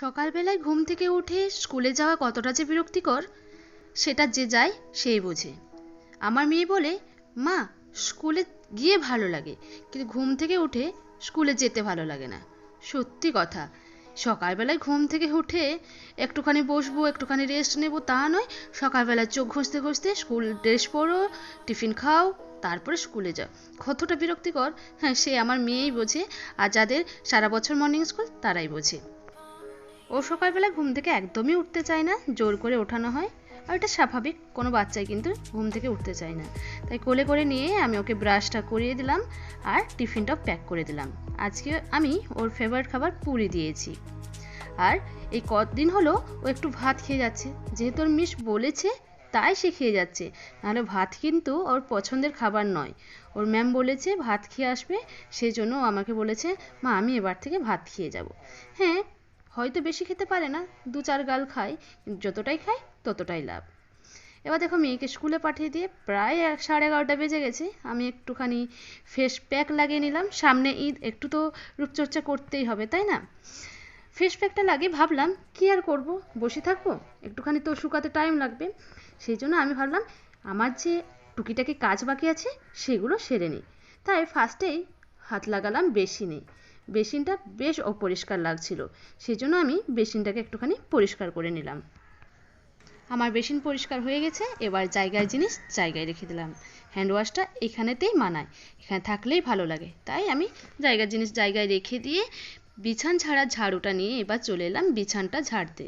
সকালবেলায় ঘুম থেকে উঠে স্কুলে যাওয়া কতটা যে বিরক্তিকর, সেটা যে যায় সেই বোঝে। আমার মেয়ে বলে, মা, স্কুলে গিয়ে ভালো লাগে, কিন্তু ঘুম থেকে উঠে স্কুলে যেতে ভালো লাগে না। সত্যি কথা, সকালবেলায় ঘুম থেকে উঠে একটুখানি বসবো, একটুখানি রেস্ট নেব, তা নয় সকালবেলা চোখ ঘষতে ঘষতে স্কুল ড্রেস পরো, টিফিন খাও, তারপরে স্কুলে যাও। কতটা বিরক্তিকর হ্যাঁ সে আমার মেয়েই বোঝে, আর যাদের সারা বছর মর্নিং স্কুল তারাই বোঝে। ও সকালবেলা ঘুম থেকে একদমই উঠতে চায় না, জোর করে ওঠানো হয়। আর এটা স্বাভাবিক, কোনো বাচ্চাই কিন্তু ঘুম থেকে উঠতে চায় না। তাই কোলে করে নিয়ে আমি ওকে ব্রাশটা করিয়ে দিলাম আর টিফিনটাও প্যাক করে দিলাম। আজকে আমি ওর ফেভারিট খাবার পুরি দিয়েছি। আর এই কদিন হলো ও একটু ভাত খেয়ে যাচ্ছে। যেহেতু ওর মিস বলেছে, তাই সে খেয়ে যাচ্ছে। নাহলে ভাত কিন্তু ওর পছন্দের খাবার নয়। ওর ম্যাম বলেছে ভাত খেয়ে আসবে, সেই জন্য আমাকে বলেছে, মা, আমি এবার থেকে ভাত খেয়ে যাব। হ্যাঁ হয়তো বেশি খেতে পারে না, দু চার গাল খায়, যতটাই খায় ততটাই লাভ। এবার দেখো মেয়েকে স্কুলে পাঠিয়ে দিয়ে প্রায় এক, সাড়ে এগারোটা বেজে গেছে। আমি একটুখানি ফেস প্যাক লাগিয়ে নিলাম। সামনে ঈদ, একটু তো রূপচর্চা করতেই হবে, তাই না? ফেস প্যাকটা লাগিয়ে ভাবলাম, কি আর করব? বসে থাকব? একটুখানি তো শুকাতে টাইম লাগবে। সেই জন্য আমি ভাবলাম, আমার যে টুকিটাকি কাজ বাকি আছে, সেগুলো সেরে নিই। তাই ফার্স্টেই হাত লাগালাম বেসিনে বেসিনটা বেশ অপরিষ্কার লাগছিল। সেই জন্য আমি বেসিনটাকে একটুখানি পরিষ্কার করে নিলাম। আমার বেসিন পরিষ্কার হয়ে গেছে, এবার জায়গায় জিনিস জায়গায় রেখে দিলাম। হ্যান্ড ওয়াশটা এখানেতেই মানায়। এখানে থাকলেই ভালো লাগে। তাই আমি জায়গার জিনিস জায়গায় রেখে দিয়ে বিছান ঝাড়ার ঝাড়ুটা নিয়ে এবার চলে এলাম বিছানটা ঝাড়তে।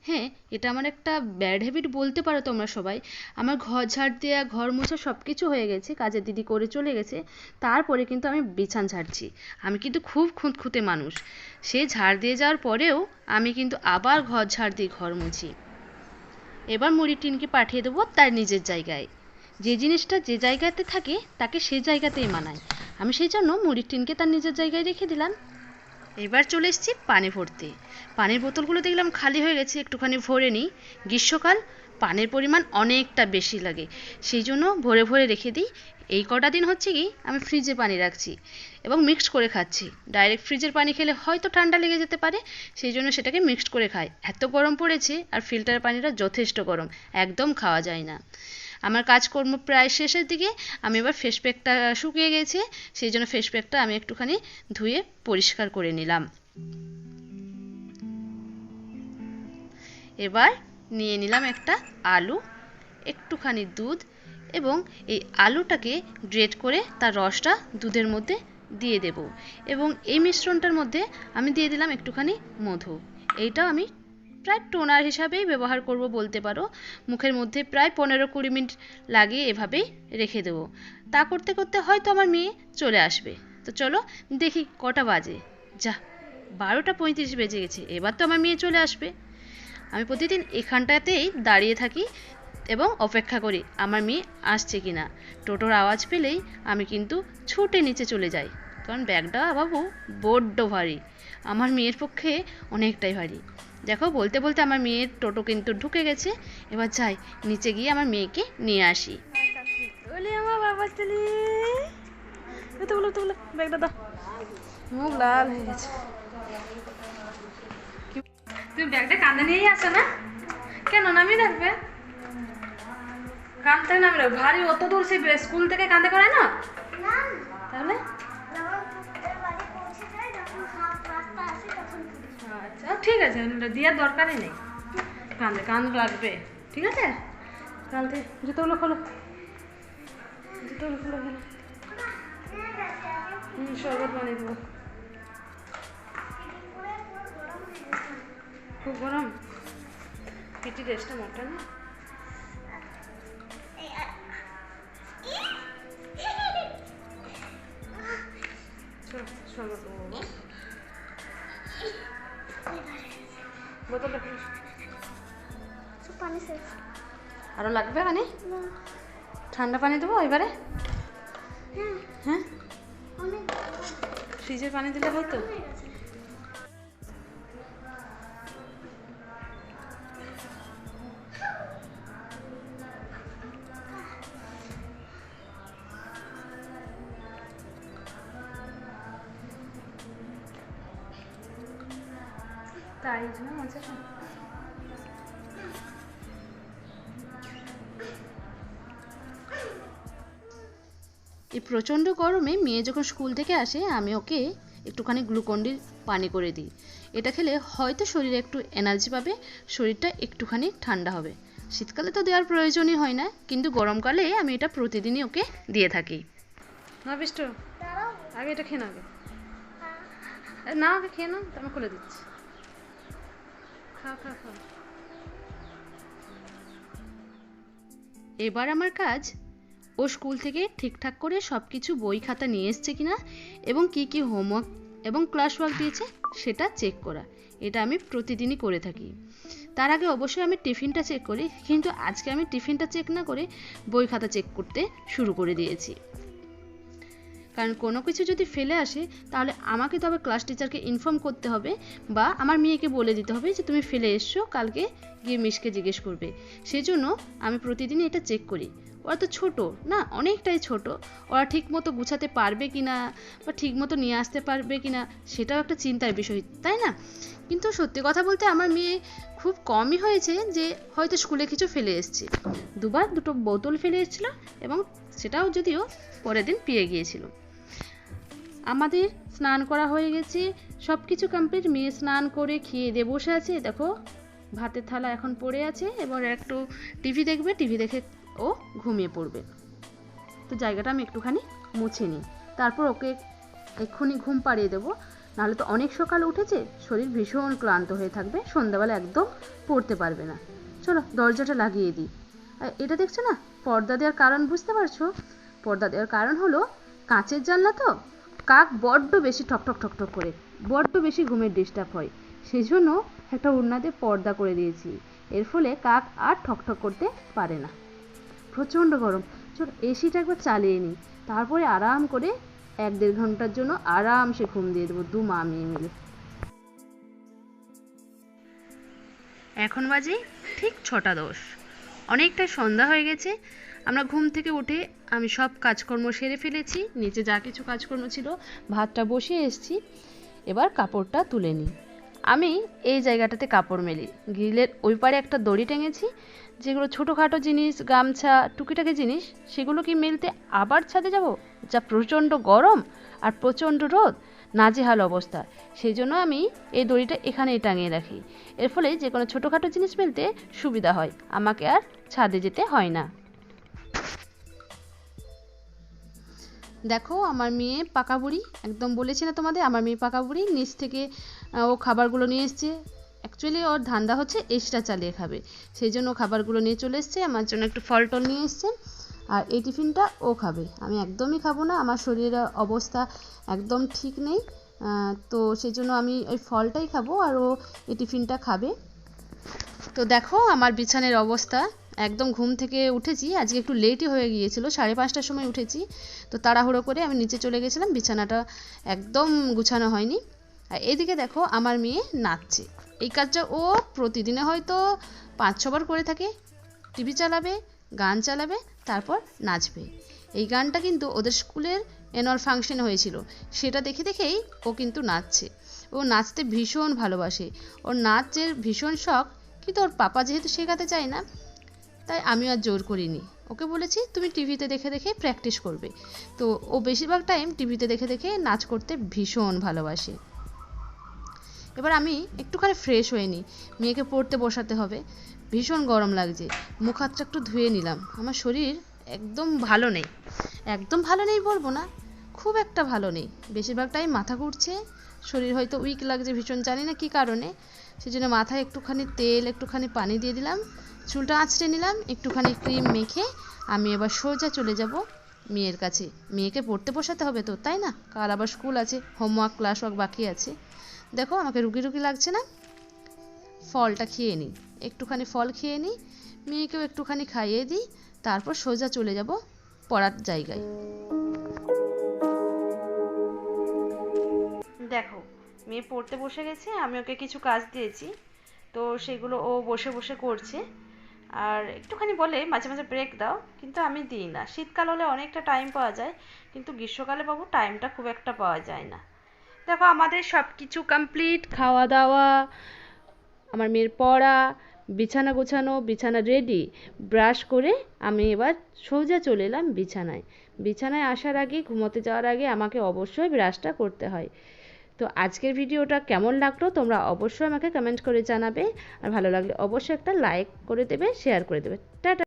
হ্যাঁ এটা আমার একটা ব্যাড হ্যাবিট বলতে পারো তোমরা সবাই। আমার ঘর ঝাড় দেওয়া ঘর মোছা সব কিছু হয়ে গেছে, কাজের দিদি করে চলে গেছে। তারপরে কিন্তু আমি বিছান ঝাড়ছি। আমি কিন্তু খুব খুঁতখুঁতে মানুষ। সে ঝাড় দিয়ে যাওয়ার পরেও আমি কিন্তু আবার ঘর ঝাড় দিয়ে ঘর মুছি। এবার মুড়ির টিনকে পাঠিয়ে দেবো তার নিজের জায়গায়। যে জিনিসটা যে জায়গাতে থাকে, তাকে সে জায়গাতেই মানায়। আমি সেই জন্য মুড়ির টিনকে তার নিজের জায়গায় রেখে দিলাম। এবার চলে এসেছি পানি ভরতে। পানির বোতলগুলো দেখলাম খালি হয়ে গেছে, একটুখানি ভরে নিই। গ্রীষ্মকাল, পানির পরিমাণ অনেকটা বেশি লাগে। সেই জন্য ভরে ভরে রেখে দিই। এই কটা দিন হচ্ছে কি, আমি ফ্রিজে পানি রাখছি এবং মিক্সড করে খাচ্ছি। ডাইরেক্ট ফ্রিজের পানি খেলে হয়তো ঠান্ডা লেগে যেতে পারে, সেই জন্য সেটাকে মিক্সড করে খাই। এত গরম পড়েছে আর ফিল্টার পানিটা যথেষ্ট গরম, একদম খাওয়া যায় না। আমার কাজকর্ম প্রায় শেষের দিকে, আমি এবার ফেস প্যাকটা শুকিয়ে গেছে, সেই জন্য ফেস প্যাকটা আমি একটুখানি ধুয়ে পরিষ্কার করে নিলাম। এবার নিয়ে নিলাম একটা আলু, একটুখানি দুধ এবং এই আলুটাকে গ্রেট করে তার রসটা দুধের মধ্যে দিয়ে দেব এবং এই মিশ্রণটার মধ্যে আমি দিয়ে দিলাম একটুখানি মধু। এইটাও আমি প্রায় টোনার হিসাবেই ব্যবহার করব বলতে পারো। মুখের মধ্যে প্রায় পনেরো কুড়ি মিনিট লাগিয়ে এভাবেই রেখে দেবো। তা করতে করতে হয়তো আমার মেয়ে চলে আসবে। তো চলো দেখি কটা বাজে। যা, বারোটা পঁয়ত্রিশ বেজে গেছে। এবার তো আমার মেয়ে চলে আসবে। আমি প্রতিদিন এখানটাতেই দাঁড়িয়ে থাকি এবং অপেক্ষা করি, আমার মেয়ে আসছে কি না টোটোর আওয়াজ পেলেই আমি কিন্তু ছুটে নিচে চলে যাই। কারণ ব্যাগটা বাবু বড্ড ভারী। আমার মেয়ের পক্ষে অনেকটাই ভারী। দেখো বলতে বলতে আমার মেয়ের টোটো কিন্তু ঢুকে গেছে। এবার যাই নিচে গিয়ে আমার মেয়েকে নিয়ে আসি। বলি আমার বাবা চলি। তো বলো তো বলো ব্যাগটা দাও। মুখ লাল হয়ে গেছে। তুমি ব্যাগটা কাঁধে নিয়েই আসো না? কেন নামিয়ে রাখবে? কাঁধ থেকে নামিয়ে রাখবে। ভারী অত দূর সে স্কুল থেকে কাঁধে করে না। তাহলে? ঠিক আছে দেওয়ার দরকারই নেই। কাঁধে কান লাগবে, ঠিক আছে? থেকে জুতোগুলো খোলো। জুতোগুলো খোলো খোলো। হুম, শরবত বানিয়ে দেবো। খুব গরম। পিটি ড্রেসটা মোটা, না? শরবত দেবো। বোতলটা। পানি শেষ। আরও লাগবে পানি? ঠান্ডা পানি দেবো এবারে? হ্যাঁ। হ্যাঁ? ফ্রিজের পানি দিলে হয়তো তাই জন্য মজা এই প্রচণ্ড গরমে মেয়ে যখন স্কুল থেকে আসে আমি ওকে একটুখানি গ্লুকন্ডির পানি করে দিই। এটা খেলে হয়তো শরীরে একটু এনার্জি পাবে শরীরটা একটুখানি ঠান্ডা হবে। শীতকালে তো দেওয়ার প্রয়োজনই হয় না কিন্তু গরমকালে আমি এটা প্রতিদিনই ওকে দিয়ে থাকি। না বিষ্টু আগে এটা খেয়ে নাও আগে। না আগে খেয়ে নাও আমি খুলে দিচ্ছি। এবার আমার কাজ? ও স্কুল থেকে ঠিকঠাক করে সব কিছু বই খাতা নিয়ে এসছে কিনা? এবং কি কি হোমওয়ার্ক এবং ক্লাস ওয়ার্ক দিয়েছে? সেটা চেক করা। এটা আমি প্রতিদিনই করে থাকি। তার আগে অবশ্যই আমি টিফিনটা চেক করি। কিন্তু আজকে আমি টিফিনটা চেক না করে বই খাতা চেক করতে শুরু করে দিয়েছি। কারণ কোনো কিছু যদি ফেলে আসে, তাহলে আমাকে তবে ক্লাস টিচারকে ইনফর্ম করতে হবে বা আমার মেয়েকে বলে দিতে হবে যে তুমি ফেলে এসছো, কালকে গিয়ে মিসকে জিজ্ঞেস করবে। সেই জন্য আমি প্রতিদিনই এটা চেক করি। ওরা তো ছোট, না? অনেকটাই ছোট। ওরা ঠিক মতো গুছাতে পারবে কি না বা ঠিক মতো নিয়ে আসতে পারবে কি না সেটাও একটা চিন্তার বিষয়, তাই না? কিন্তু সত্যি কথা বলতে আমার মেয়ে খুব কমই হয়েছে যে হয়তো স্কুলে কিছু ফেলে এসছে। দুবার দুটো বোতল ফেলে এসেছিল এবং সেটাও যদিও পরের দিন পেয়ে গিয়েছিল। আমাদের স্নান করা হয়ে গেছে। সব কিছু কমপ্লিট মেয়ে স্নান করে খেয়ে দিয়ে বসে আছে। দেখো, ভাতের থালা এখন পড়ে আছে। এবার একটু টিভি দেখবে। টিভি দেখে ও ঘুমিয়ে পড়বে। তো জায়গাটা আমি একটুখানি মুছে নিই। তারপর ওকে এক্ষুনি ঘুম পাড়িয়ে দেবো। নাহলে তো অনেক সকাল উঠেছে। শরীর ভীষণ ক্লান্ত হয়ে থাকবে। সন্ধ্যাবেলা একদম পড়তে পারবে না। চলো, দরজাটা লাগিয়ে দিই। এটা দেখছ না? পর্দা দেওয়ার কারণ বুঝতে পারছ? পর্দা দেওয়ার কারণ হলো কাঁচের জানলা তো। কাক বড্ড বেশি ঠকঠক ঠকঠক করে, বড্ড বেশি ঘুমের ডিস্টার্ব হয়। সেই জন্য একটা উন্নাতে পর্দা করে দিয়েছি। এর ফলে কাক আর ঠকঠক করতে পারে না। প্রচণ্ড গরম। চল, এসিটা একবার চালিয়ে নিই। তারপরে আরাম করে এক দেড় ঘণ্টার জন্য আরামসে ঘুম দিয়ে দেবো, দু মা মেয়ে মিলে। এখন বাজে ঠিক ছটা দশ। অনেকটা সন্ধ্যা হয়ে গেছে। আমরা ঘুম থেকে উঠে আমি সব কাজকর্ম সেরে ফেলেছি, নিচে যা কিছু কাজকর্ম ছিল, ভাতটা বসিয়ে এসেছি, এবার কাপড়টা তুলে নিই। আমি এই জায়গাটাতে কাপড় মেলি। গ্রিলের ওই পারে একটা দড়ি টেঙেছি, যেগুলো ছোটোখাটো জিনিস, গামছা, টুকিটাকি জিনিস, সেগুলো কি মেলতে আবার ছাদে যাব? যা প্রচণ্ড গরম আর প্রচণ্ড রোদ। নাজেহাল অবস্থা। সেই জন্য আমি এই দড়িটা এখানেই টাঙিয়ে রাখি। এর ফলে যে কোনো ছোটোখাটো জিনিস মেলতে সুবিধা হয়। আমাকে আর ছাদে যেতে হয় না। দেখো, আমার মেয়ে পাকা বুড়ি, একদম বলেছি না তোমাদের, আমার মেয়ে পাকা বুড়ি, নিচ থেকে ও খাবারগুলো নিয়ে এসছে। অ্যাকচুয়ালি ওর ধান্দা হচ্ছে এক্সট্রা চালিয়ে খাবে। সেই জন্য খাবারগুলো নিয়ে চলে এসছে, আমার জন্য একটু ফল টল নিয়ে এসছে, আর এই টিফিনটা ও খাবে। আমি একদমই খাব না, আমার শরীরের অবস্থা একদম ঠিক নেই তো সেই জন্য আমি ওই ফলটাই খাব, আর ও এই টিফিনটা খাবে। তো দেখো, আমার বিছানের অবস্থা। একদম ঘুম থেকে উঠেছি, আজকে একটু লেটই হয়ে গিয়েছিল, সাড়ে পাঁচটার সময় উঠেছি। তো তাড়াহুড়ো করে আমি নিচে চলে গেছিলাম, বিছানাটা একদম গুছানো হয়নি। আর এদিকে দেখো আমার মেয়ে নাচছে। এই কাজটা ও প্রতিদিনে হয়তো পাঁচ ছবার করে থাকে। টিভি চালাবে, গান চালাবে, তারপর নাচবে। এই গানটা কিন্তু ওদের স্কুলের অ্যানুয়াল ফাংশন হয়েছিল। সেটা দেখে দেখেই ও কিন্তু নাচছে। ও নাচতে ভীষণ ভালোবাসে। ওর নাচের ভীষণ শখ, কিন্তু ওর পাপা যেহেতু শেখাতে চায় না তাই আমি আর জোর করিনি। ওকে বলেছি, তুমি টিভিতে দেখে দেখে প্র্যাকটিস করবে। তো ও বেশিরভাগ টাইম টিভিতে দেখে দেখে নাচ করতে ভীষণ ভালোবাসে। এবার আমি একটুখানি ফ্রেশ হয়ে নিই। মেয়েকে পড়তে বসাতে হবে। ভীষণ গরম লাগছে। মুখ হাতটা একটু ধুয়ে নিলাম। আমার শরীর একদম ভালো নেই। একদম ভালো নেই বলব না, খুব একটা ভালো নেই। বেশিরভাগ টাইম মাথা ঘুরছে। শরীর হয়তো উইক লাগছে ভীষণ, জানি না কী কারণে। সেই জন্য মাথায় একটুখানি তেল, একটুখানি পানি দিয়ে দিলাম। চুলটা আঁচড়ে নিলাম, একটুখানি ক্রিম মেখে আমি এবার সোজা চলে যাব মেয়ের কাছে। মেয়েকে পড়তে বসাতে হবে তো, তাই না? কাল আবার স্কুল আছে হোমওয়ার্ক ক্লাস ওয়ার্ক বাকি আছে। দেখো, আমাকে রুগী রুগী লাগছে না? ফলটা খেয়ে নিই। একটুখানি ফল খেয়ে নিই, মেয়েকেও একটুখানি খাইয়ে দিই, তারপর সোজা চলে যাব পড়ার জায়গায়। দেখো, মেয়ে পড়তে বসে গেছে, আমি ওকে কিছু কাজ দিয়েছি, তো সেগুলো ও বসে বসে করছে। আর একটুখানি বলে মাঝে মাঝে ব্রেক দাও, কিন্তু আমি দিই না। শীতকাল হলে অনেকটা টাইম পাওয়া যায়, কিন্তু গ্রীষ্মকালে বাবু টাইমটা খুব একটা পাওয়া যায় না। দেখো, আমাদের সব কিছু কমপ্লিট খাওয়া দাওয়া আমার মেয়ের পড়া, বিছানা গোছানো, বিছানা রেডি ব্রাশ করে আমি এবার সোজা চলে এলাম বিছানায়। বিছানায় আসার আগে, ঘুমোতে যাওয়ার আগে আমাকে অবশ্যই ব্রাশটা করতে হয়। তো আজকের ভিডিওটা কেমন লাগল তোমরা অবশ্যই আমাকে কমেন্ট করে জানাবে। আর ভালো লাগলে অবশ্যই একটা লাইক করে দেবে শেয়ার করে দেবে। টাটা।